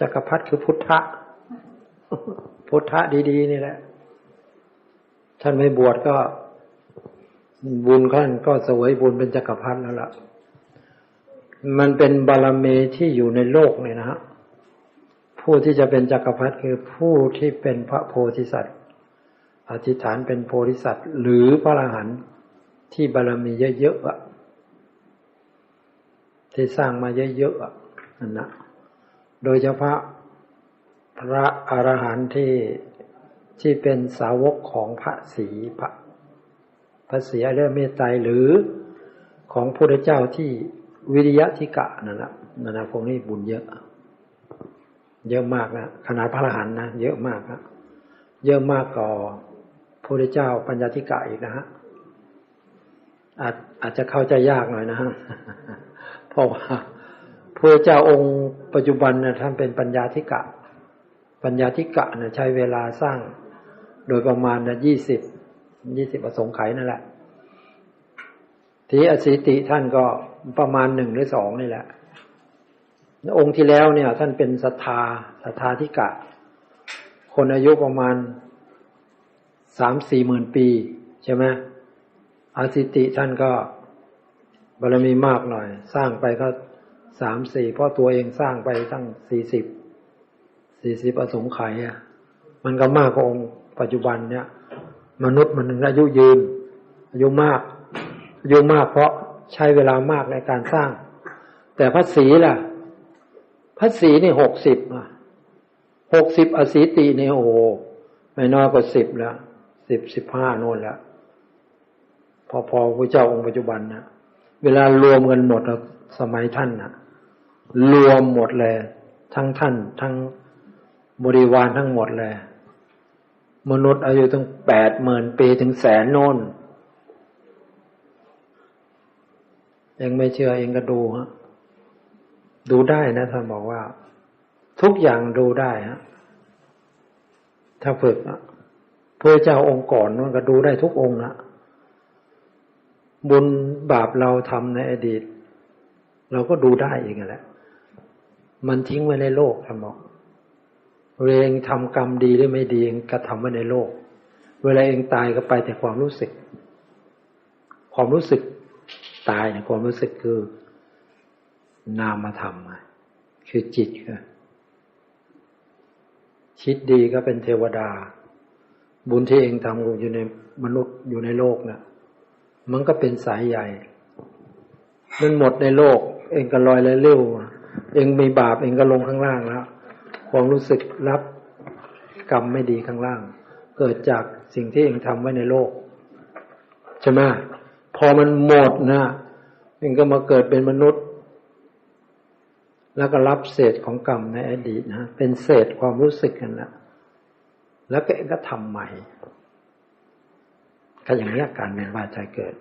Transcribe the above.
จักรพรรดิคือพุทธะ พุทธะดีๆนี่แหละ ท่านไม่บวชก็บุญท่านก็สวยบุญเป็นจักรพรรดิแล้วล่ะ มันเป็นบารมีที่อยู่ในโลกเลยนะฮะ ผู้ที่จะเป็นจักรพรรดิคือผู้ที่เป็นพระโพธิสัตว์ อธิษฐานเป็นโพธิสัตว์ หรือพระอรหันต์ที่บารมีเยอะๆอะที่สร้างมาเยอะๆอะนั่นนะ โดยเฉพาะพระอรหันต์ที่ที่เป็นสาวกของพระศรีพระพระศรีอริยเมตไตรหรือของพระพุทธเจ้าที่วิริยะทิกะนั่นนะนั่นนะพวกนี้บุญเยอะ เยอะมากนะขนาดพระอรหันต์นะเยอะมากนะเยอะมากกว่าพระพุทธเจ้าปัญญาธิกะอีกนะฮะอาจอาจจะเข้าใจยากหน่อยนะฮะเพราะว่า พระเจ้าองค์ปัจจุบันนะท่านเป็นปัญญาธิกะ ปัญญาธิกะนะใช้เวลาสร้าง โดยประมาณนะยี่สิบยี่สิบอสงไขยนั่นแหละ ทีอสิติท่านก็ประมาณหนึ่งหรือสองนี่แหละ องค์ที่แล้วเนี่ย ท่านเป็นศรัทธาศรัทธาธิกะ คนอายุประมาณสามสี่หมื่นปีใช่ไหมอาสิติท่านก็บารมีมากหน่อย สร้างไปก็ สามสี่เพราะตัวเองสร้างไปตั้งสี่สิบสี่สิบอสงไขยอะมันก็มากกว่าองค์ปัจจุบันเนี่ย มนุษย์มันอายุยืน อายุมาก อายุมากเพราะใช้เวลามากในการสร้าง แต่พระศรีล่ะ พระศรีนี่หกสิบอะหกสิบอสีติเนี่โอ้ไม่น้อยกว่าสิบแล้วสิบสิบห้าโน่นแล้วพอพอพระเจ้าองค์ปัจจุบันนะเวลารวมกันหมดสมัยท่านนะ รวมหมดเลย ทั้งท่าน ทั้งบริวารทั้งหมดเลย มนุษย์อายุตั้งแปดหมื่นปีถึงแสนโน่นเองไม่เชื่อเองก็ดูฮะดูได้นะท่านบอกว่า ทุกอย่างดูได้ฮะถ้าฝึกอะพระเจ้าองค์ก่อนนั่นก็ดูได้ทุกองค์นะบุญบาปเราทำในอดีต เราก็ดูได้เองแหละ มันทิ้งไว้ในโลกท่านบอกเองทำกรรมดีหรือไม่ดีเองกระทำไว้ในโลก เวลาเองตายก็ไปแต่ความรู้สึก ความรู้สึกตายเนี่ยความรู้สึกคือนามธรรมคือจิตคือคิดดีก็เป็นเทวดา บุญที่เองทำอยู่ในมนุษย์อยู่ในโลกนะ่ะมันก็เป็นสายใหญ่ มันหมดในโลก เองก็ลอยเลยเร็ว เองมีบาปเองก็ลงข้างล่างแล้วความรู้สึกรับกรรมไม่ดีข้างล่าง เกิดจากสิ่งที่เองทำไว้ในโลกใช่ไหมพอมันหมดนะเองก็มาเกิดเป็นมนุษย์ แล้วก็รับเศษของกรรมในอดีตนะเป็นเศษความรู้สึกกันละแล้วก็เองก็ทำใหม่ก็อย่างนี้การเวียนวาใจเกิด